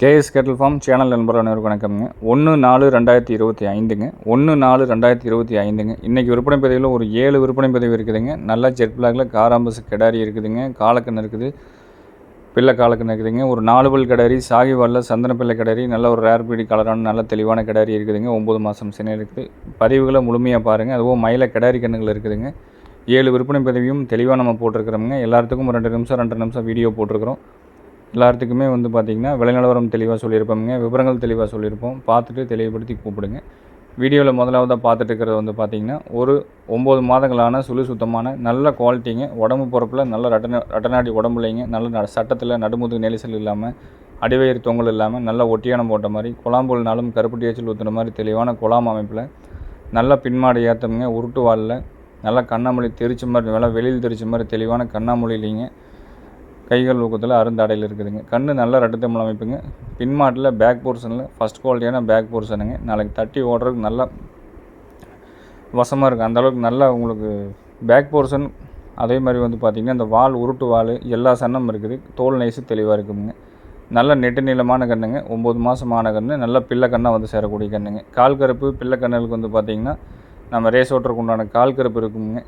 KS கேட்டல் form channel நண்பர் அனைவருக்கும் வணக்கம்ங்க. ஒன்று நாலு ரெண்டாயிரத்தி இருபத்தி ஐந்துங்க. ஒன்று நாலு ரெண்டாயிரத்தி இருபத்தி ஐந்துங்க. இன்றைக்கி விற்பனை பதிவில் ஒரு ஏழு விற்பனை பதிவு இருக்குதுங்க. நல்லா ஜெட் பிளாக்ல காராம்பஸ் கிடாரி இருக்குதுங்க. காலக்கண் இருக்குது. பிள்ளை காலக்கண் இருக்குதுங்க. ஒரு நாலு பல் கிடாரி சாகிவாலில் சந்தன பிள்ளை கிடாரி நல்ல ஒரு ரேர் பீடி கலரான நல்ல தெளிவான கிடாரி இருக்குதுங்க. ஒம்பது மாதம் சின்ன இருக்குது. பதிவுகளை முழுமையாக பாருங்கள் அதுவும் மயில கிடாரி கண்ணுகள் இருக்குதுங்க. ஏழு விற்பனை பதிவையும் தெளிவாக நம்ம போட்டிருக்கிறோமுங்க. எல்லாத்துக்கும் ரெண்டு நிமிஷம் ரெண்டு நிமிஷம் வீடியோ போட்டிருக்கிறோம். எல்லாத்துக்குமே வந்து பார்த்திங்கன்னா விலைநிலவரம் தெளிவாக சொல்லியிருப்போம்ங்க. விவரங்கள் தெளிவாக சொல்லியிருப்போம். பார்த்துட்டு தெளிவுபடுத்தி கூப்பிடுங்க. வீடியோவில் முதலாவதாக பார்த்துட்டு இருக்கிறது வந்து பார்த்திங்கன்னா ஒரு ஒம்பது மாதங்களான சுழு சுத்தமான நல்ல குவாலிட்டிங்க. உடம்பு பொறுப்பில் நல்ல ரட்டன ரட்டநாடி உடம்புலைங்க நல்ல ந சட்டத்தில் நடுமுதுகு நெரிசல் இல்லாமல் அடிவயிறு தொங்கல் இல்லாமல் நல்ல ஒட்டியானம் போட்ட மாதிரி குழாம்புல்னாலும் கருப்பட்டி ஏச்சல் ஊற்றுன மாதிரி தெளிவான குழாம் அமைப்பில் நல்ல பின்மாடு ஏற்றமுங்க உருட்டு வாலில் நல்லா கண்ணாமொழி தெரிச்ச மாதிரி நல்லா வெளியில் தெரிச்ச மாதிரி தெளிவான கண்ணாமொழியிலிங்க கைகள் ஊக்கத்தில் அருந்தாடையில் இருக்குதுங்க. கண் நல்ல ரெட்டத்தமிழ் அமைப்புங்க. பின்மாட்டில் பேக் போர்ஷனில் ஃபஸ்ட் குவாலிட்டியான பேக் போர்ஷனுங்க நாளைக்கு தட்டி ஓடுறதுக்கு நல்லா வசமாக இருக்குது அந்தளவுக்கு நல்லா உங்களுக்கு பேக் போர்ஷன் அதே மாதிரி வந்து பார்த்திங்கன்னா இந்த வால் உருட்டு வால் எல்லா சன்னம் இருக்குது. தோல் நைஸு தெளிவாக இருக்குதுங்க. நல்ல நெட்டு நீளமான கண்ணுங்க. ஒம்பது மாதமான கன்று நல்ல பிள்ளை கண்ணாக வந்து சேரக்கூடிய கண்ணுங்க. கால் கருப்பு பிள்ளை கண்ணுகளுக்கு வந்து பார்த்திங்கன்னா நம்ம ரேஸ் ஓட்டுறதுக்கு உண்டான கால் கருப்பு இருக்குங்க.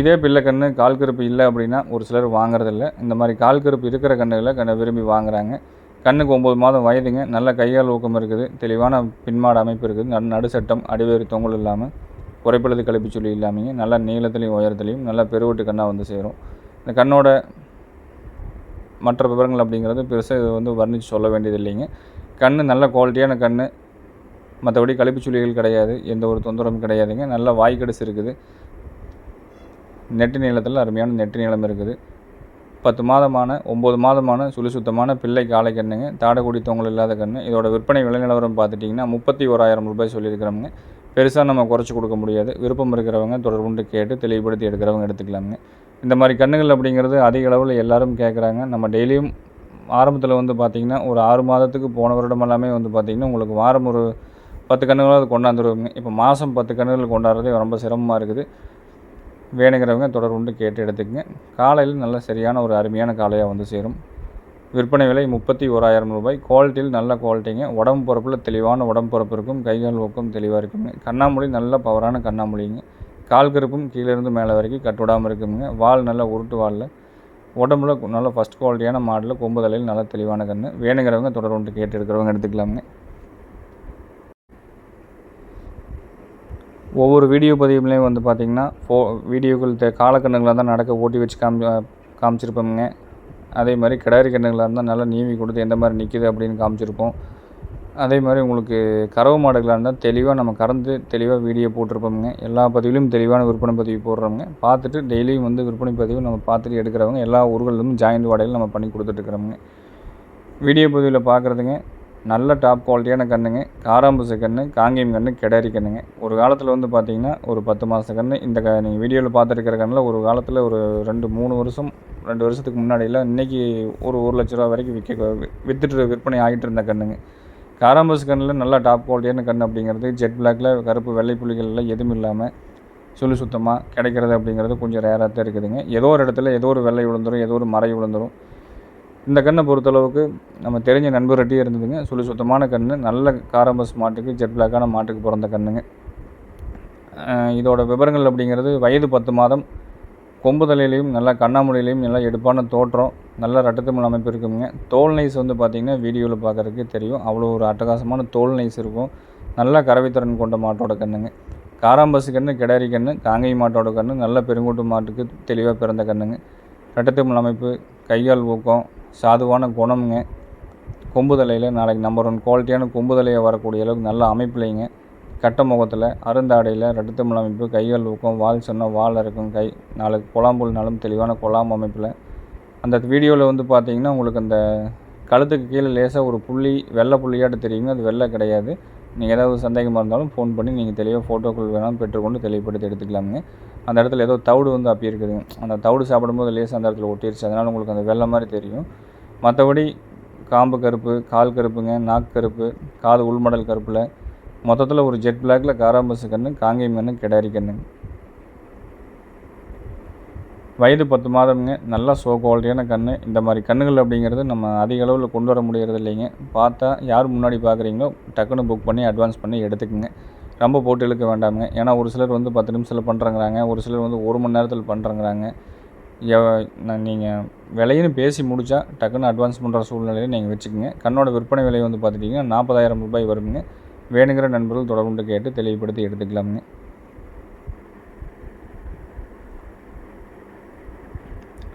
இதே பிள்ளை கன்று கால் கருப்பு இல்லை அப்படின்னா ஒரு சிலர் வாங்குறதில்ல. இந்த மாதிரி கால் கருப்பு இருக்கிற கண்ணுகளை கண்ணை விரும்பி வாங்குறாங்க. கண்ணுக்கு ஒம்பது மாதம் வயதுங்க. நல்ல கையால் ஊக்கம் இருக்குது. தெளிவான பின்மாடு அமைப்பு இருக்குது. நடு நடுசட்டம் அடிவேறு தொங்கல் இல்லாமல் குறைப்பழுது கழிப்பு சொல்லி இல்லாமல் நல்ல நீளத்துலேயும் உயரத்துலையும் நல்ல பெருவட்டு கண்ணாக வந்து சேரும். இந்த கண்ணோட மற்ற விவரங்கள் அப்படிங்கிறது பெருசாக இது வந்து வர்ணித்து சொல்ல வேண்டியது இல்லைங்க கண் நல்ல குவாலிட்டியான கண் மற்றபடி கழிப்பு சுழிகள் கிடையாது. எந்த ஒரு தொந்தரவும் கிடையாதுங்க. நல்ல வாய்க்கடிசு இருக்குது. நெட்டு நீளத்தில் அருமையான நெட்டு நீளம் இருக்குது. பத்து மாதமான ஒம்பது மாதமான சுழி சுத்தமான பிள்ளை காளை கண்ணுங்க தாடக்குடி தொங்கல் இல்லாத கன்று இதோட விற்பனை விலை நிலவரம் பார்த்துட்டிங்கன்னா முப்பத்தி ஓராயிரம் ரூபாய் சொல்லியிருக்கிறோங்க பெருசாக நம்ம குறைச்சி கொடுக்க முடியாது. விருப்பம் இருக்கிறவங்க தொடர்புண்டு கேட்டு தெளிவுபடுத்தி எடுக்கிறவங்க எடுத்துக்கலாமுங்க. இந்த மாதிரி கண்ணுகள் அப்படிங்கிறது அதிக அளவில் எல்லாரும் கேட்குறாங்க நம்ம டெய்லியும் ஆரம்பத்தில் வந்து பார்த்திங்கன்னா ஒரு ஆறு மாதத்துக்கு போன வருடம் எல்லாமே வந்து பார்த்திங்கன்னா உங்களுக்கு வாரம் ஒரு பத்து கண்ணுகளாவது கொண்டாந்துருவோங்க இப்போ மாதம் பத்து கண்ணுகள் கொண்டாடுறதே ரொம்ப சிரமமாக இருக்குது. வேணுங்கிறவங்க தொடர்புண்டு கேட்டு எடுத்துக்கங்க. காலையில் நல்ல சரியான ஒரு அருமையான காலையாக வந்து சேரும். விற்பனை விலை முப்பத்தி ஓராயிரம் ரூபாய். குவாலிட்டியில் நல்ல குவாலிட்டிங்க உடம்பு பொறுப்பில் தெளிவான உடம்பு பொறுப்பு இருக்கும். கைகால் ஊக்கம் தெளிவாக இருக்குங்க. கண்ணாமொழி நல்ல பவரான கண்ணாமொழிங்க கால் கருப்பும் கீழேருந்து மேலே வரைக்கும் கட்டுவிடாமல் இருக்குங்க. வால் நல்லா உருட்டு வாலில். உடம்புல நல்ல ஃபஸ்ட் குவாலிட்டியான மாடலில் கொம்பு தலையில் நல்ல தெளிவான கன்று வேணுங்கிறவங்க தொடர்பு கேட்டு எடுக்கிறவங்க எடுத்துக்கலாமுங்க. ஒவ்வொரு வீடியோ பதிவுலையும் வந்து பார்த்திங்கன்னா ஃபோ வீடியோக்கள் தே காலக்கண்ணுகளாக தான் நடக்க ஓட்டி வச்சு காமி காமிச்சிருப்போமுங்க. அதே மாதிரி கிடாரி கண்ணுகளாக இருந்தால் நல்லா நீவி கொடுத்து எந்த மாதிரி நிற்கிது அப்படின்னு காமிச்சிருப்போம். அதே மாதிரி உங்களுக்கு கறவு மாடுகளாக இருந்தால் தெளிவாக நம்ம கறந்து தெளிவாக வீடியோ போட்டிருப்போமுங்க. எல்லா பதிவிலும் தெளிவான விற்பனை பதிவு போடுறவங்க. பார்த்துட்டு டெய்லியும் வந்து விற்பனை பதிவு நம்ம பார்த்துட்டு எடுக்கிறவங்க. எல்லா ஊர்களிலும் ஜாயிண்ட் வாடகையில் நம்ம பண்ணி கொடுத்துட்ருக்குறோமுங்க வீடியோ பதிவில் பார்க்குறதுங்க நல்ல டாப் குவாலிட்டியான கன்றுங்க காராம்பசு கன்று காங்கேயம் கன்று கெடாரி கன்றுங்க ஒரு காலத்தில் வந்து பார்த்திங்கன்னா ஒரு பத்து மாத கன்று இந்த க நீங்கள் வீடியோவில் பார்த்துருக்கிற கண்ணில் ஒரு காலத்தில் ஒரு ரெண்டு மூணு வருஷம் ரெண்டு வருஷத்துக்கு முன்னாடியில் இன்றைக்கி ஒரு ஒரு லட்ச ரூபா வரைக்கும் விற்க விற்றுட்டு விற்பனை ஆகிட்டு இருந்த கண்ணுங்க. காராம்பஸ் கண்ணில் நல்ல டாப் குவாலிட்டியான கண் அப்படிங்கிறது ஜெட் பிளாக்ல கருப்பு வெள்ளை புள்ளிகள்லாம் எதுவும் இல்லாமல் சுழி சுத்தமாக கிடைக்கிறது அப்படிங்கிறது கொஞ்சம் ரேராக தான் இருக்குதுங்க. ஏதோ ஒரு இடத்துல ஏதோ ஒரு வெள்ளை விழுந்துடும் ஏதோ ஒரு மறை விழுந்துடும் இந்த கண்ணை பொறுத்தளவுக்கு நம்ம தெரிஞ்ச நண்பர்கிட்டயே இருந்ததுங்க. சுழி சுத்தமான கன்று நல்ல காரம்பஸ் மாட்டுக்கு ஜெட் பிளாக்கான மாட்டுக்கு பிறந்த கண்ணுங்க. இதோட விவரங்கள் அப்படிங்கிறது வயது பத்து மாதம். கொம்பு தலையிலையும் நல்லா கண்ணாமொழியிலையும் நல்லா எடுப்பான தோற்றம் நல்ல ரட்டத்தமிழ் அமைப்பு இருக்குங்க. தோல் நைஸ் வந்து பார்த்திங்கன்னா வீடியோவில் பார்க்குறதுக்கு தெரியும். அவ்வளோ ஒரு அட்டகாசமான தோல் நைஸ் இருக்கும். நல்ல கறவைத்திறன் கொண்ட மாட்டோட கண்ணுங்க. காராம்பசு கன்று கிடாரி கன்று காங்கை மாட்டோட கன்று நல்ல பெருங்கூட்டு மாட்டுக்கு தெளிவாக பிறந்த கண்ணுங்க. ரட்டத்தமிழ் அமைப்பு கையால் ஊக்கம் சாதுவான குணம்ங்க. கொம்பு தலையில் நாளைக்கு நம்பர் ஒன் குவாலிட்டியான கொம்பு தலையை வரக்கூடிய அளவுக்கு நல்ல அமைப்புலைங்க. கட்ட முகத்தில் அருந்தாடையில் ரெட்டத்தமிழ் அமைப்பு கைகள் ஊக்கம் வால் சொன்னால் வால் இருக்கும் கை நாளைக்கு குழாம்புல்னாலும் தெளிவான குழாம் அமைப்பில். அந்த வீடியோவில் வந்து பார்த்தீங்கன்னா உங்களுக்கு அந்த கழுத்துக்கு கீழே லேசாக ஒரு புள்ளி வெள்ளை புள்ளியாட்டு தெரியுங்க. அது வெள்ளை கிடையாது. நீங்கள் ஏதாவது சந்தேகமாக இருந்தாலும் ஃபோன் பண்ணி நீங்கள் தெளிவாக ஃபோட்டோக்கள் வேணாலும் பெற்றுக்கொண்டு தெளிவுபடுத்தி எடுத்துக்கலாமுங்க. அந்த இடத்துல ஏதோ தவிடு வந்து அப்படி இருக்குது. அந்த தவிடு சாப்பிடும்போது லேசாக அந்த இடத்துல ஒட்டிருச்சு. அதனால் உங்களுக்கு அந்த வெள்ளை மாதிரி தெரியும். மற்றபடி காம்பு கருப்பு கால் கருப்புங்க நாக்கு கருப்பு காது உள்மடல் கருப்பில் மொத்தத்தில் ஒரு ஜெட் பிளாக்ல காராம்பசு கன்று காங்கேயம் கன்று கிடாரி கன்று வயது பத்து மாதம்ங்க. நல்லா சோ குவாலிட்டியான கன்று இந்த மாதிரி கன்றுகள் அப்படிங்கிறது நம்ம அதிக அளவில் கொண்டு வர முடியறது இல்லைங்க பார்த்தா யார் முன்னாடி பார்க்குறீங்களோ டக்குன்னு புக் பண்ணி அட்வான்ஸ் பண்ணி எடுத்துக்கோங்க. ரொம்ப போட்டு இழுக்க வேண்டாமுங்க. ஏன்னா ஒரு சிலர் வந்து பத்து நிமிஷத்தில் பண்ணுறங்கிறாங்க ஒரு சிலர் வந்து ஒரு மணி நேரத்தில் பண்ணுறங்கிறாங்க நீங்கள் விலையின்னு பேசி முடித்தா டக்குன்னு அட்வான்ஸ் பண்ணுற சூழ்நிலையை நீங்கள் வச்சுக்கோங்க. கண்ணோட விற்பனை விலை வந்து பார்த்துட்டிங்கன்னா நாற்பதாயிரம் ரூபாய் வருங்க. வேணுங்கிற நண்பர்கள் தொடர்புண்டு கேட்டு தெளிவுபடுத்தி எடுத்துக்கலாமுங்க.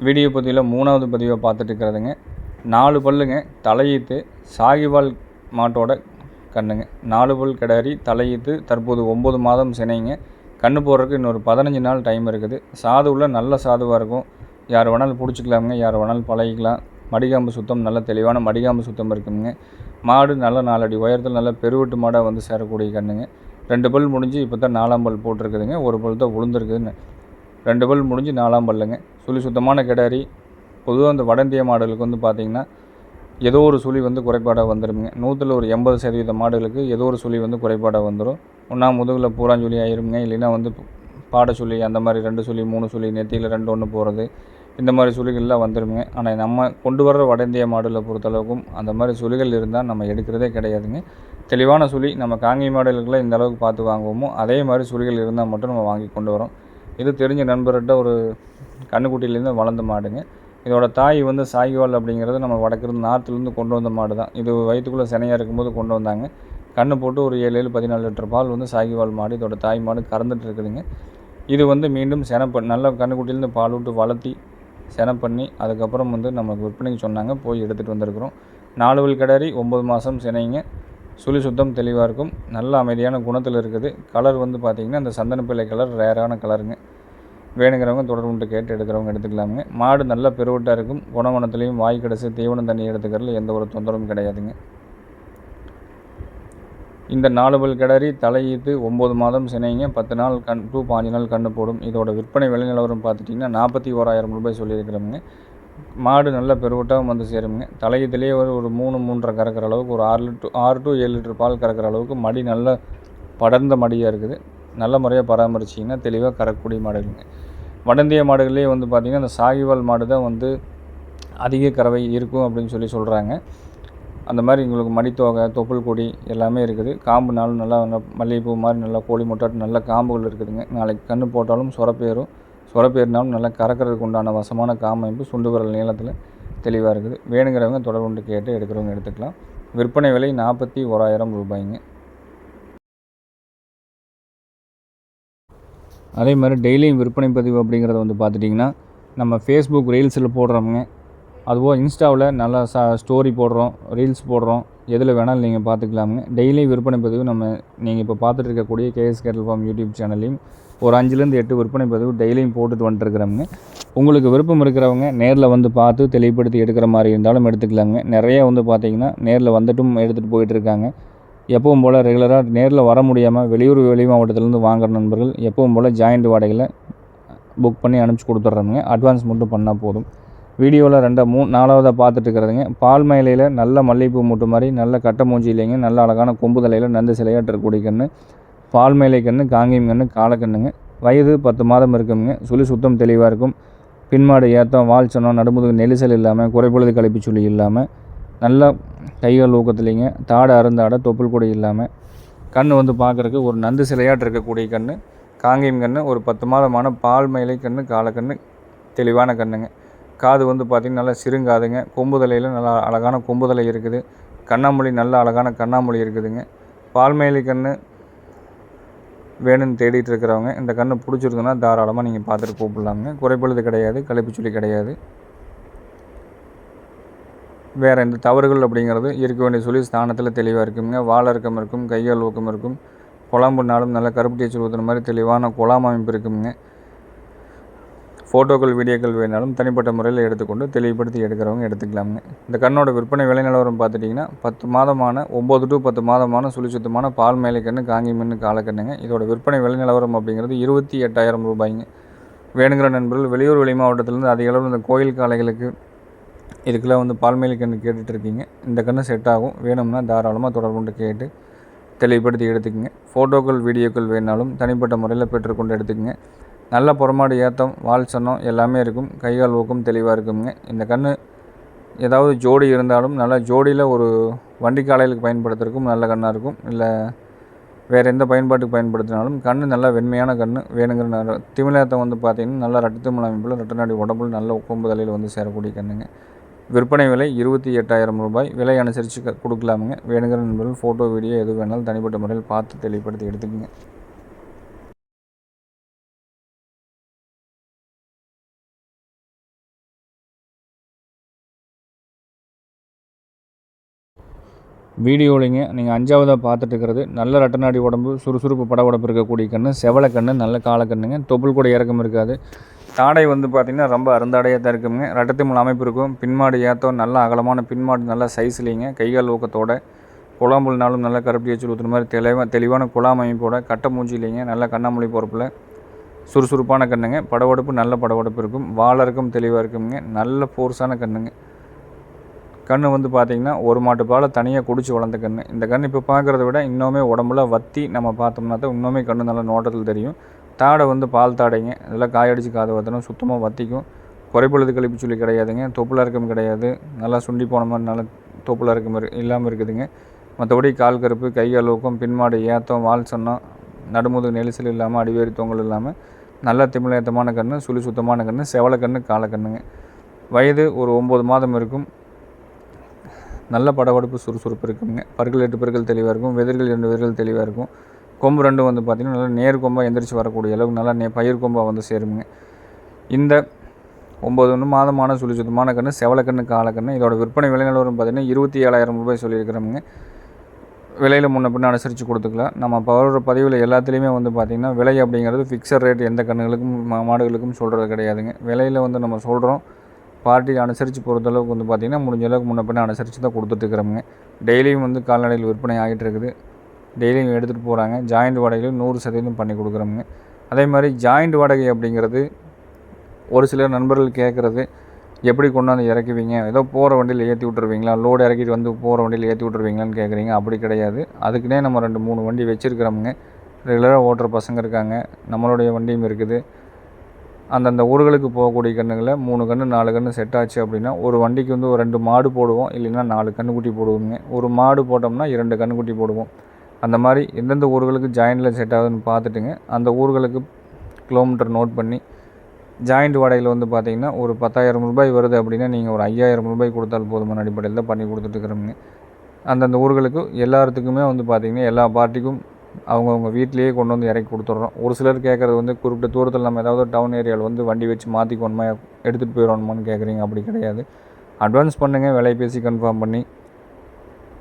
வீடியோ பதிவில் மூணாவது பதிவை பார்த்துட்டு இருக்கிறதுங்க. நாலு பல்லுங்க தலையீத்து சாகிவால் மாட்டோட கண்ணுங்க. நாலு பல் கிடாரி தலையீத்து தற்போது ஒம்பது மாதம் சினைங்க. கண்ணு போடுறதுக்கு இன்னொரு பதினஞ்சு நாள் டைம் இருக்குது. சாது உள்ள நல்ல சாதுவாக இருக்கும். யார் வேணாலும் பிடிச்சிக்கலாமுங்க யார் வேணாலும் பழகிக்கலாம். மடிகாம்பு சுத்தம் நல்ல தெளிவான மடிகாம்பு சுத்தம் இருக்குங்க மாடு நல்ல நாலடி உயரத்தில் நல்ல பெருவெட்டு மாடாக வந்து சேரக்கூடிய கண்ணுங்க. ரெண்டு பல் முடிஞ்சு இப்போ தான் நாலாம் பல் போட்டிருக்குதுங்க. ஒரு பல் தான் உளுந்துருக்குதுன்னு. ரெண்டு பல் முடிஞ்சு நாலாம் பல்லுங்க. சுழி சுத்தமான கிடாரி. பொதுவாக அந்த வட இந்திய மாடுகளுக்கு வந்து பார்த்திங்கன்னா ஏதோ ஒரு சுழி வந்து குறைபாடாக வந்துடுங்க நூற்றில் ஒரு எண்பது சதவீத மாடுகளுக்கு ஏதோ ஒரு சுழி வந்து குறைபாடாக வந்துடும் ஒன்றா முதுகில் பூராஞ்சொல்லி ஆயிருங்க இல்லைன்னா வந்து பாட சொல்லி அந்த மாதிரி ரெண்டு சுழி மூணு சுழி நெத்தியில் ரெண்டு ஒன்று போகிறது இந்த மாதிரி சுழிகள்லாம் வந்துடுங்க ஆனால் நம்ம கொண்டு வர்ற வட இந்திய மாடுகளை பொறுத்தளவுக்கும் அந்த மாதிரி சுழிகள் இருந்தால் நம்ம எடுக்கிறதே கிடையாதுங்க. தெளிவான சுழி நம்ம காங்கி மாடுகளுக்குலாம் இந்த அளவுக்கு பார்த்து வாங்குவோமோ அதே மாதிரி சுழிகள் இருந்தால் மட்டும் நம்ம வாங்கி கொண்டு வரோம். இது தெரிஞ்ச நண்பர்கிட்ட ஒரு கண்ணுக்குட்டியிலேருந்து வளர்ந்த மாடுங்க. இதோட தாய் வந்து சாகிவால் அப்படிங்கிறது நம்ம வடக்கிருந்து நார்த்துலேருந்து கொண்டு வந்த மாடு தான். இது வயிற்றுக்குள்ளே சினையாக இருக்கும்போது கொண்டு வந்தாங்க. கண்ணு போட்டு ஒரு ஏழு ஏழு பதினாலு லிட்டர் பால் வந்து சாகிவால் மாடு இதோட தாய் மாடு கறந்துட்டு இருக்குதுங்க. இது வந்து மீண்டும் செனை நல்ல கண்ணுக்குட்டிலேருந்து பால் விட்டு வளர்த்தி செனை பண்ணி அதுக்கப்புறம் வந்து நமக்கு விற்பனைக்கு சொன்னாங்க போய் எடுத்துகிட்டு வந்திருக்கிறோம். நாலுவல் வில் ஒம்பது மாதம் சினைங்க. சுழி சுத்தம் தெளிவாக இருக்கும். நல்ல அமைதியான குணத்தில் இருக்குது. கலர் வந்து பார்த்திங்கன்னா அந்த சந்தனப்பிள்ளை கலர் ரேரான கலருங்க வேணுங்கிறவங்க தொடர்புண்டு கேட்டு எடுக்கிறவங்க எடுத்துக்கலாமுங்க. மாடு நல்ல பெருவட்டாக இருக்கும். குணவனத்துலேயும் வாய் கிடச்சி தீவனம் தண்ணி எடுத்துக்கிறதுல எந்த ஒரு தொந்தரவும் கிடையாதுங்க. இந்த நாலு பல் கிடறி தலையீத்து ஒம்பது மாதம் சினைங்க பத்து நாள் கண் டூ பாஞ்சு நாள் கண்ணு போடும். இதோட விற்பனை விலை நிலவரம் பார்த்துட்டிங்கன்னா நாற்பத்தி ஓராயிரம் ரூபாய் சொல்லியிருக்கிறோமுங்க. மாடு நல்ல பெருவட்டாகவும் வந்து சேருங்க தலையத்துலேயே ஒரு ஒரு மூணு மூன்றரை கறக்கிற அளவுக்கு ஒரு ஆறு லிட்டர் ஆறு டு ஏழு லிட்டர் பால் கறக்கிற அளவுக்கு மடி நல்ல படர்ந்த மடியாக இருக்குது. நல்ல முறையாக பராமரிச்சிங்கன்னா தெளிவாக கறக்கூடிய மாடுகளுங்க. வடந்திய மாடுகளே வந்து பார்த்திங்கன்னா இந்த சாகிவால் மாடு தான் வந்து அதிக கறவை இருக்கும் அப்படின்னு சொல்லி சொல்கிறாங்க அந்த மாதிரி உங்களுக்கு மடித்தோகை தொப்புள் கொடி எல்லாமே இருக்குது. காம்பு நாளும் நல்லா மல்லிகைப்பூ மாதிரி நல்லா கோழி முட்டாட்டு நல்ல காம்புகள் இருக்குதுங்க. நாளைக்கு கன்று போட்டாலும் சுரப்பேறும். சுரப்பேறினாலும் நல்லா கறக்கிறதுக்கு உண்டான வசமான காம்பமைப்பு சுண்டு விரல் நீளத்தில் தெளிவாக இருக்குது. வேணுங்கிறவங்க தொடர்புண்டு கேட்டு எடுக்கிறவங்க எடுத்துக்கலாம். விற்பனை விலை நாற்பத்தி ஓராயிரம் ரூபாய்ங்க. அதே மாதிரி டெய்லியும் விற்பனை பதிவு அப்படிங்கிறத வந்து பார்த்துட்டிங்கன்னா நம்ம ஃபேஸ்புக் ரீல்ஸில் போடுறோமுங்க அதுபோல் இன்ஸ்டாவில் நல்லா ச ஸ்டோரி போடுறோம் ரீல்ஸ் போடுறோம் எதில் வேணாலும் நீங்கள் பார்த்துக்கலாமுங்க. டெய்லியும் விற்பனை பதிவு நம்ம நீங்கள் இப்போ பார்த்துட்டு இருக்கக்கூடிய கேஎஸ் கேட்டல் ஃபார்ம் யூடியூப் சேனல்லையும் ஒரு அஞ்சுலேருந்து எட்டு விற்பனை பதிவு டெய்லியும் போட்டுட்டு வந்துட்டுருக்குறோமுங்க உங்களுக்கு விருப்பம் இருக்கிறவங்க நேரில் வந்து பார்த்து தெளிவுபடுத்தி எடுக்கிற மாதிரி இருந்தாலும் எடுத்துக்கலாங்க. நிறைய வந்து பார்த்திங்கன்னா நேரில் வந்துட்டும் எடுத்துகிட்டு போயிட்டுருக்காங்க. எப்பவும் போல் ரெகுலராக நேரில் வர முடியாமல் வெளியூர் வெளி மாவட்டத்திலேருந்து வாங்குற நண்பர்கள் எப்பவும் போல் ஜாயிண்ட் வாடகையில் புக் பண்ணி அனுப்பிச்சி கொடுத்துட்றாங்க அட்வான்ஸ் மட்டும் பண்ணால் போதும். வீடியோவில் ரெண்டை மூணு நாலாவதாக பார்த்துட்டுருக்குறதுங்க பால் மயிலையில் நல்ல மல்லிகைப்பூ மூட்டு மாதிரி நல்ல கட்டை மூஞ்சி இல்லைங்க. நல்ல அழகான கொம்பு தலையில் நந்து சிலையாட்டு கன்று பால் மயிலை கன்று காங்கியம் கன்று காலக்கண்ணுங்க வயது பத்து மாதம் இருக்குங்க. சுழி சுத்தம் தெளிவாக இருக்கும். பின்மாடு ஏற்றம் வால் சொன்னோம் நடுமுதுகு நெரிசல் இல்லாமல் குறைப்பொழுது கழிப்பு சொல்லி இல்லாமல் நல்ல கைகள் ஊக்கத்துலேங்க. தாடை அருந்தாடை தொப்புள் கூட இல்லாமல் கண் வந்து பார்க்குறக்கு ஒரு நந்து சிலையாட்டு இருக்கக்கூடிய கண் காங்கேயம் கண் ஒரு பத்து மாதமான பால் மயிலை கண் காலக்கண் தெளிவான கண்ணுங்க. காது வந்து பார்த்திங்கன்னா நல்லா சிறுங்காதுங்க. கொம்புதலையில் நல்லா அழகான கொம்புதலை இருக்குது. கண்ணாமொழி நல்ல அழகான கண்ணாமொழி இருக்குதுங்க. பால்மேலி கன்று வேணும்னு தேடிட்டு இருக்கிறவங்க இந்த கன்று பிடிச்சிருக்குன்னா தாராளமாக நீங்கள் பார்த்துட்டு கூப்பிடலாங்க குறைப்பொழுது கிடையாது கழிப்புச்சுழி கிடையாது. வேறு எந்த தவறுகள் அப்படிங்கிறது இருக்க வேண்டிய சொல்லி ஸ்தானத்தில் தெளிவாக இருக்குங்க. வாழறக்கம் இருக்கும் கையால் ஊக்கம் இருக்கும் குழம்புனாலும் நல்ல கருப்பு டீச்சர் ஊற்றுற மாதிரி தெளிவான குழாம் அமைப்பு இருக்குங்க. ஃபோட்டோக்கள் வீடியோக்கள் வேணாலும் தனிப்பட்ட முறையில் எடுத்துக்கொண்டு தெளிவுபடுத்தி எடுக்கிறவங்க எடுத்துக்கலாமுங்க. இந்த கண்ணோட விற்பனை விலை நிலவரம் பார்த்துட்டிங்கன்னா பத்து மாதமான ஒம்பது டு பத்து மாதமான சுழி சுத்தமான பால் மேலை கண்ணு காங்கி மின்னு காலக்கண்ணுங்க. இதோட விற்பனை விலை நிலவரம் அப்படிங்கிறது இருபத்தி எட்டாயிரம் ரூபாய்ங்க. வேணுங்கிற நண்பர்கள் வெளியூர் வெளி மாவட்டத்திலேருந்து அதிக அளவில் இந்த கோயில் காளைகளுக்கு இதுக்கெல்லாம் வந்து பால்மேலி கன்று கேட்டுட்ருக்கீங்க. இந்த கன்று செட் ஆகும். வேணும்னா தாராளமாக தொடர்பு கொண்டு கேட்டு தெளிவுபடுத்தி எடுத்துக்கங்க. ஃபோட்டோக்கள் வீடியோக்கள் வேணாலும் தனிப்பட்ட முறையில் பெற்றுக்கொண்டு எடுத்துக்கங்க. நல்ல புறமாடு ஏத்தம் வால் சன்னம் எல்லாமே இருக்கும். கைகால் ஊக்கம் தெளிவாக இருக்குங்க. இந்த கன்று ஏதாவது ஜோடி இருந்தாலும் நல்லா ஜோடியில் ஒரு வண்டி காலைகளுக்கு பயன்படுத்துறதுக்கும் நல்ல கண்ணாக இருக்கும். இல்லை வேறு எந்த பயன்பாட்டுக்கு பயன்படுத்தினாலும் கண் நல்லா வெண்மையான கன்று வேணுங்கிற நேரம். திமிழேத்தம் வந்து பார்த்திங்கன்னா நல்லா ரட்டு திமிழ் அமைப்பில் ரட்டநாடி உடம்புல நல்ல கொம்பு தலையில் வந்து சேரக்கூடிய கண்ணுங்க. விற்பனை விலை இருபத்தி எட்டாயிரம் ரூபாய். விலை அனுசரித்து க கொடுக்கலாமுங்க. வேணுங்கிற நண்பர்கள் ஃபோட்டோ வீடியோ எது வேணாலும் தனிப்பட்ட முறையில் பார்த்து தெளிவுபடுத்தி எடுத்துக்கோங்க. வீடியோலிங்க நீங்கள் அஞ்சாவதாக பார்த்துட்டு இருக்கிறது. நல்ல ரட்டநாடி உடம்பு சுறுசுறுப்பு பட உடம்பு இருக்கக்கூடிய கன்று செவலை கன்று நல்ல காலக்கண்ணுங்க தொப்புள் கூட இறக்கம் இருக்காது. தாடை வந்து பார்த்திங்கன்னா ரொம்ப அருந்தாடையாக தான் இருக்குங்க. ரட்டத்திமல் அமைப்பு இருக்கும். பின்மாடு ஏத்தம். நல்ல அகலமான பின்மாடு நல்ல சைஸ்லிங்க கைகால் ஊக்கத்தோட குழாம்புல்னாலும் நல்லா கருப்பட்டி வச்சு ஊற்றுற மாதிரி தெளிவாக தெளிவான குழாம் அமைப்போட கட்டை மூஞ்சி இல்லைங்க. நல்லா கண்ணாமொழி பொறுப்பில் சுறுசுறுப்பான கண்ணுங்க. படவடுப்பு நல்ல படவடுப்பு இருக்கும். வாழறக்கும் தெளிவாக இருக்குங்க. நல்ல ஃபோர்ஸான கண்ணுங்க. கன்று வந்து பார்த்திங்கன்னா ஒரு மாட்டு பாலை தனியாக குடிச்சு வளர்ந்த கன்று இந்த கன்று இப்போ பார்க்குறத விட இன்னுமே உடம்புல வத்தி நம்ம பார்த்தோம்னா தான் இன்னுமே கன்று நல்லா நோட்டத்தில் தெரியும். தாடை வந்து பால் தாடைங்க. இதெல்லாம் காயடிச்சு காது வத்தணும் சுத்தமாக வத்திக்கும். குறைபொழுது கழிப்பு சொல்லி கிடையாதுங்க. தொப்புல இருக்கும் கிடையாது. நல்லா சுண்டி போன மாதிரி நல்லா தொப்புல இருக்க மாதிரி இல்லாமல் இருக்குதுங்க. மற்றபடி கால் கருப்பு கை அளவுக்கும் பின்மாடு ஏத்தம் வால் சொன்னம் நடுமுது நெரிசல் இல்லாமல் அடிவேறி தொங்கல் இல்லாமல் நல்ல திமிழேத்தமான கன்று சுழி சுத்தமான கன்று செவலக்கன்று காலக்கண்ணுங்க வயது ஒரு ஒம்பது மாதம் இருக்கும். நல்ல படபடப்பு சுறுசுறுப்பு இருக்குங்க. பற்கள் எட்டு பற்கள் தெளிவாக இருக்கும். வெதிர்கள் இரண்டு வெதிர்கள் தெளிவாக இருக்கும். கொம்பு ரெண்டும் வந்து பார்த்திங்கன்னா நல்லா நேர் கொம்பாக எந்திரிச்சு வரக்கூடிய அளவுக்கு நல்லா நே பயிர் கொம்பாக வந்து சேருங்க இந்த ஒம்பது ஒன்று மாதமான சுழி சுத்தமான கன்று செவலக்கண்ணு காலக்கண்ணு இதோட விற்பனை விலை நிலவரம் பார்த்திங்கன்னா இருபத்தி ஏழாயிரம் ரூபாய் சொல்லியிருக்கிறோமுங்க. விலையில் முன்ன பின்ன அனுசரித்து கொடுத்துக்கலாம். நம்ம பவர பதிவில் எல்லாத்துலேயுமே வந்து பார்த்திங்கன்னா விலை அப்படிங்கிறது ஃபிக்ஸட் ரேட் எந்த கண்ணுகளுக்கும் மாடுகளுக்கும் சொல்கிறது கிடையாதுங்க. விலையில் வந்து நம்ம சொல்கிறோம் பார்ட்டி அனுசரித்து பொறுத்தளவுக்கு வந்து பார்த்திங்கன்னா முடிஞ்ச அளவுக்கு முன்ன பின்ன அனுசரித்து தான் கொடுத்துட்ருக்குறோமுங்க டெய்லியும் வந்து கால்நடையில் விற்பனை ஆகிட்டு இருக்குது. டெய்லியும் எடுத்துகிட்டு போகிறாங்க ஜாயிண்ட் வாடகையிலும் நூறு சதவீதம் பண்ணி கொடுக்குறோமுங்க அதே மாதிரி ஜாயிண்ட் வாடகை அப்படிங்கிறது ஒரு சில நண்பர்கள் கேட்குறது எப்படி கொண்டாந்து இறக்குவீங்க? ஏதோ போகிற வண்டியில் ஏற்றி விட்ருவீங்களா லோடு இறக்கிட்டு வந்து போகிற வண்டியில் ஏற்றி விட்டுருவீங்களான்னு கேட்குறீங்க. அப்படி கிடையாது. அதுக்குன்னே நம்ம ரெண்டு மூணு வண்டி வச்சுருக்கிறோமுங்க. ரெகுலராக ஓட்டுற பசங்க இருக்காங்க. நம்மளுடைய வண்டியும் இருக்குது. அந்தந்த ஊர்களுக்கு போகக்கூடிய கன்றுகளை மூணு கன்று நாலு கன்று செட் ஆச்சு அப்படின்னா ஒரு வண்டிக்கு வந்து ஒரு ரெண்டு மாடு போடுவோம். இல்லைன்னா நாலு கன்றுக்குட்டி போடுவோங்க ஒரு மாடு போட்டோம்னா இரண்டு கன்றுக்குட்டி போடுவோம். அந்த மாதிரி எந்தெந்த ஊர்களுக்கு ஜாயிண்டில் செட் ஆகுதுன்னு பார்த்துட்டுங்க. அந்த ஊர்களுக்கு கிலோமீட்டர் நோட் பண்ணி ஜாயிண்ட் வாடகையில் வந்து பார்த்திங்கன்னா ஒரு பத்தாயிரம் ரூபாய் வருது அப்படின்னா நீங்கள் ஒரு ஐயாயிரம் ரூபாய் கொடுத்தால் போதுமான அடிப்படையில் தான் பண்ணி கொடுத்துட்டுருக்குறோங்க அந்தந்த ஊர்களுக்கு எல்லாத்துக்குமே வந்து பார்த்திங்கன்னா எல்லா பார்ட்டிக்கும் அவங்கவுங்க வீட்லேயே கொண்டு வந்து இறக்கி கொடுத்துட்றோம். ஒரு சிலர் கேட்குறது வந்து குறிப்பிட்ட தூரத்தில் நம்ம ஏதாவது டவுன் ஏரியாவில் வந்து வண்டி வச்சு மாற்றிக்கணுமா எடுத்துகிட்டு போயிடணுமான்னு கேட்குறீங்க. அப்படி கிடையாது. அட்வான்ஸ் பண்ணுங்கள் விலை பேசி கன்ஃபார்ம் பண்ணி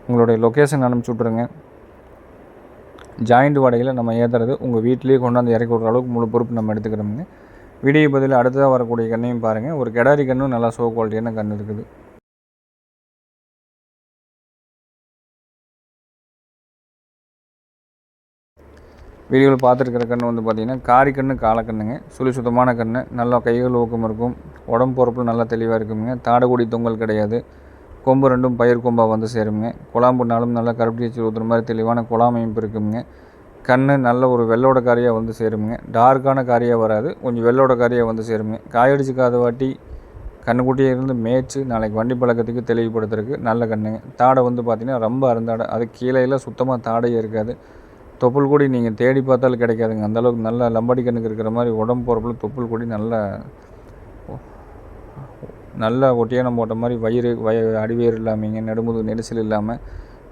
உங்களுடைய லொக்கேஷன் அனுப்பிச்சி விட்ருங்க ஜாயிண்ட் வாடகையில் நம்ம ஏற்றுறது உங்கள் வீட்டிலேயே கொண்டாந்து இறக்கி விட்ற அளவுக்கு முழு பொறுப்பு நம்ம எடுத்துக்கிறோமுங்க. வீடியோ பதில் அடுத்ததாக வரக்கூடிய கண்ணையும் பாருங்கள் ஒரு கிடாரி கண்ணும் நல்லா சோ குவாலிட்டியான கண் இருக்குது. வீடியோவில் பார்த்துருக்கிற கண் வந்து பார்த்திங்கன்னா காரி கண்ணு காலக்கண்ணுங்க சுழி சுத்தமான கண் நல்லா கைகள் ஊக்கம் இருக்கும். உடம்பு பொறுப்பில் நல்லா தெளிவாக இருக்குங்க தாடகுடி தொங்கல் கிடையாது. கொம்பு ரெண்டும் பயிர் கொம்பாக வந்து சேருங்க குழாம்புனாலும் நல்லா கருப்பட்டி வச்சு ஊற்றுற மாதிரி தெளிவான குழாமைப்பு இருக்குங்க கண் நல்ல ஒரு வெள்ளோட காரியாக வந்து சேருங்க டார்க்கான காரியாக வராது கொஞ்சம் வெள்ளோட காரியாக வந்து சேருங்க காயடிச்சுக்காத வாட்டி கண்ணுக்குட்டியே இருந்து மேய்ச்சி நாளைக்கு வண்டி பழக்கத்துக்கு தெளிவுபடுத்துறதுக்கு நல்ல கண்ணுங்க. தாடை வந்து பார்த்திங்கன்னா ரொம்ப அருந்தாடை. அது கீழே சுத்தமாக தாடையே இருக்காது. தொப்புள் கொடி நீங்கள் தேடி பார்த்தாலும் கிடைக்காதுங்க. அந்தளவுக்கு நல்ல லம்பாடி கண்ணுக்கு இருக்கிற மாதிரி உடம்பு போகிறப்பில் தொப்புள் கொடி நல்லா நல்ல ஒட்டியானம் போட்ட மாதிரி வயிறு வய அடிவேர் இல்லாமல் நடுமுது நெரிசல் இல்லாமல்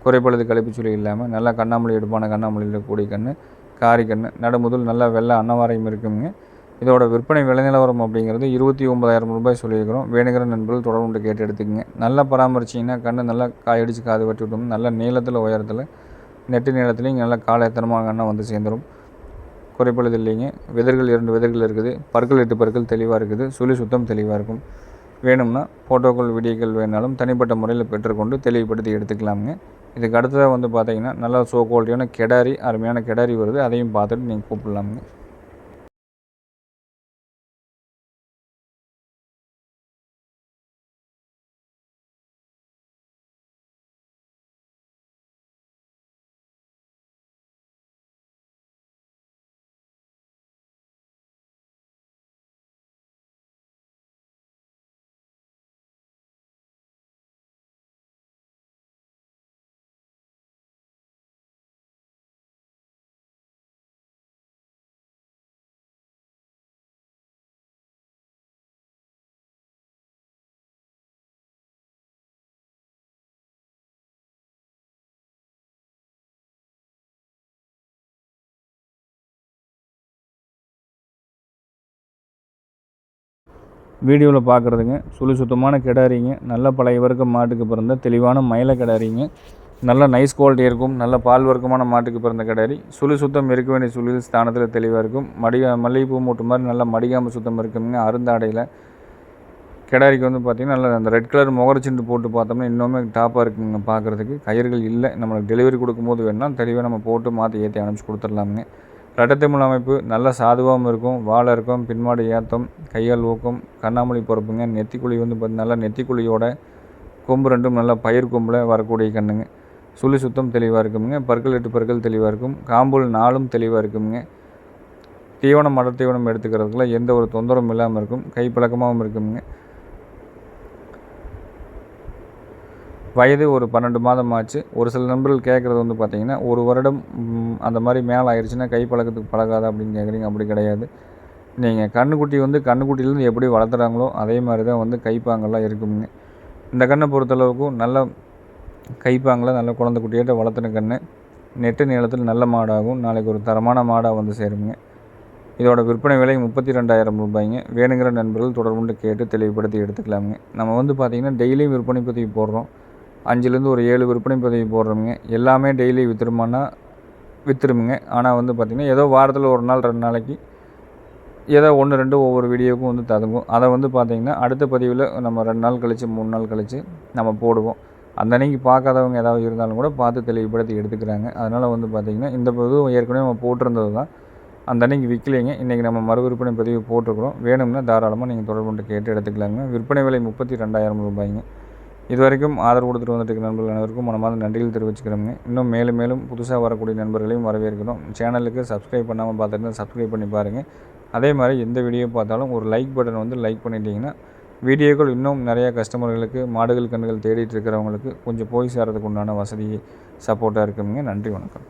குறைப்பழுது கழிப்புச்சுளி இல்லாமல் நல்லா கண்ணாமொழி எடுப்பான கண்ணாமொழி கூடிய கன்று காரி கண் நடுமுதல் நல்லா வெள்ளை அன்னவாரையும் இருக்குங்க. இதோட விற்பனை விளைநிலவரம் அப்படிங்கிறது இருபத்தி ஒன்பதாயிரம் ரூபாய் சொல்லியிருக்கிறோம். வேணுங்கிற நண்பர்கள் தொடர்பு கேட்டு எடுத்துக்கங்க. நல்லா பராமரிச்சிங்கன்னா கண்ணு நல்லா காயடிச்சு காது வெட்டி விட்டோம் நல்ல நீளத்தில் உயரத்தில் நெட்டு நீளத்துலேயும் நல்லா காலை எத்தனமாக கண்ணை வந்து சேர்ந்துடும் குறைப்பழுது இல்லைங்க. விதர்கள் இரண்டு விதர்கள் இருக்குது. பற்கள் எட்டு பற்கள் தெளிவாக இருக்குது. சுழி சுத்தம் தெளிவாக இருக்கும். வேணும்னா ஃபோட்டோக்கள் வீடியோக்கள் வேணாலும் தனிப்பட்ட முறையில் பெற்றுக்கொண்டு தெளிவுபடுத்தி எடுத்துக்கலாமுங்க. இதுக்கு அடுத்ததாக வந்து பார்த்தீங்கன்னா நல்லா சோ குவாலிட்டியான கெடாரி அருமையான கெடாரி வருது. அதையும் பார்த்துட்டு நீங்கள் கூப்பிடலாமுங்க. வீடியோவில் பார்க்குறதுங்க. சுழி சுத்தமான கிடாரிங்க. நல்ல பழைய வர்க்க மாட்டுக்கு பிறந்த தெளிவான மயில கிடாரிங்க. நல்ல நைஸ் குவாலிட்டி இருக்கும். நல்ல பால் வர்க்கமான மாட்டுக்கு பிறந்த கிடாரி. சுழி சுத்தம் இருக்க வேண்டிய சுழி ஸ்தானத்தில் தெளிவாக இருக்கும். மடிகா மல்லிகைப்பூ மூட்டு மாதிரி நல்லா மடிகாம்பு சுத்தம் இருக்குங்க. அருந்தாடையில் கிடாரிக்கு வந்து பார்த்திங்கன்னா நல்லா அந்த ரெட் கலர் முகரச்சிண்டு போட்டு பார்த்தோம்னா இன்னுமே டாப்பாக இருக்குங்க. பார்க்குறதுக்கு. கயிறுகள் இல்லை. நம்மளுக்கு டெலிவரி கொடுக்கும்போது வேணால் தெளிவாக நம்ம போட்டு மாற்றி ஏற்றி அனுப்பிச்சி கொடுத்துடலாமுங்க. ரெட்டத்தமிழ் அமைப்பு நல்ல சாதுவாகவும் இருக்கும் வாழை இருக்கும் பின்மாடு ஏத்தம் கையால் ஊக்கம் கண்ணாமொழி பொறுப்புங்க. நெத்திக்குழி வந்து பார்த்து நல்லா நெத்திக்குழியோட கொம்பு ரெண்டும் நல்லா பயிர் கொம்பில் வரக்கூடிய கண்ணுங்க. சுழி சுத்தம் தெளிவாக இருக்குமுங்க. பற்கள் எட்டு பற்கள் தெளிவாக இருக்கும். காம்புல் நாளும் தெளிவாக இருக்குமுங்க. தீவனம் மட தீவனம் எடுத்துக்கிறதுக்குள்ள எந்த ஒரு தொந்தரவும் இல்லாமல் இருக்கும். கைப்பழக்கமாகவும் இருக்குமுங்க. வயது ஒரு பன்னெண்டு மாதம் ஆச்சு. ஒரு சில நண்பர்கள் கேட்குறது வந்து பார்த்திங்கன்னா ஒரு வருடம் அந்த மாதிரி மேலே ஆயிடுச்சுன்னா கை பழக்கத்துக்கு பழகாதா அப்படின்னு கேட்குறீங்க. அப்படி கிடையாது. நீங்கள் கண்ணுக்குட்டி வந்து கண்ணுக்குட்டிலேருந்து எப்படி வளர்த்துறாங்களோ அதே மாதிரி தான் வந்து கைப்பாங்கெல்லாம் இருக்குங்க இந்த கண்ணை பொறுத்தளவுக்கும் நல்ல கைப்பாங்கில் நல்ல குழந்தை குட்டியாட்ட வளர்த்துன கண்ணு. நெட்டு நீளத்தில் நல்ல மாடாகும். நாளைக்கு ஒரு தரமான மாடாக வந்து சேருங்க இதோட விற்பனை விலை முப்பத்தி ரெண்டாயிரம் ரூபாய்ங்க. வேணுங்கிற நண்பர்கள் தொடர்புண்டு கேட்டு தெளிவுபடுத்தி எடுத்துக்கலாமுங்க. நம்ம வந்து பார்த்திங்கன்னா டெய்லியும் விற்பனை பதிவு போடுறோம். அஞ்சுலேருந்து ஒரு ஏழு விற்பனை பதிவு போடுறோமுங்க. எல்லாமே டெய்லி விற்றுருமானா விற்றுருமுங்க ஆனால் வந்து பார்த்திங்கன்னா ஏதோ வாரத்தில் ஒரு நாள் ரெண்டு நாளைக்கு ஏதோ ஒன்று ரெண்டு ஒவ்வொரு வீடியோவுக்கும் வந்து ததுங்கும் அதை வந்து பார்த்திங்கன்னா அடுத்த பதிவில் நம்ம ரெண்டு நாள் கழித்து மூணு நாள் கழித்து நம்ம போடுவோம். அந்த அன்னைக்கு பார்க்காதவங்க ஏதாவது இருந்தாலும் கூட பார்த்து தெளிவுபடுத்தி எடுத்துக்கிறாங்க. அதனால் வந்து பார்த்திங்கன்னா இந்த பதிவு ஏற்கனவே நம்ம போட்டிருந்தது தான். அந்த அன்னைக்கு விற்கலைங்க இன்றைக்கி நம்ம மறு விற்பனை பதிவு போட்டிருக்கிறோம். வேணும்னா தாராளமாக நீங்கள் தொடர்பு கொண்டு கேட்டு எடுத்துக்கலாங்க. விற்பனை விலை முப்பத்தி ரெண்டாயிரம் ரூபாய்ங்க. இது வரைக்கும் ஆதரவு கொடுத்துட்டு வந்துட்டு நண்பர்கள் அனைவருக்கும் மனமார்ந்த நன்றிகள் தெரிவிச்சுக்கிறோங்க. இன்னும் மேலும் மேலும் புதுசாக வரக்கூடிய நண்பர்களையும் வரவேற்கிறோம். சேனலுக்கு சப்ஸ்கிரைப் பண்ணாமல் பார்த்துட்டு சப்ஸ்கிரைப் பண்ணி பாருங்கள் அதே மாதிரி எந்த வீடியோ பார்த்தாலும் ஒரு லைக் பட்டன் வந்து லைக் பண்ணிட்டீங்கன்னா வீடியோக்கள் இன்னும் நிறையா கஸ்டமர்களுக்கு மாடுகள் கண்ணுகள் தேடிட்டு இருக்கிறவங்களுக்கு கொஞ்சம் போய் சேர்றதுக்கு உண்டான வசதி சப்போர்ட்டாக இருக்குங்க. நன்றி வணக்கம்.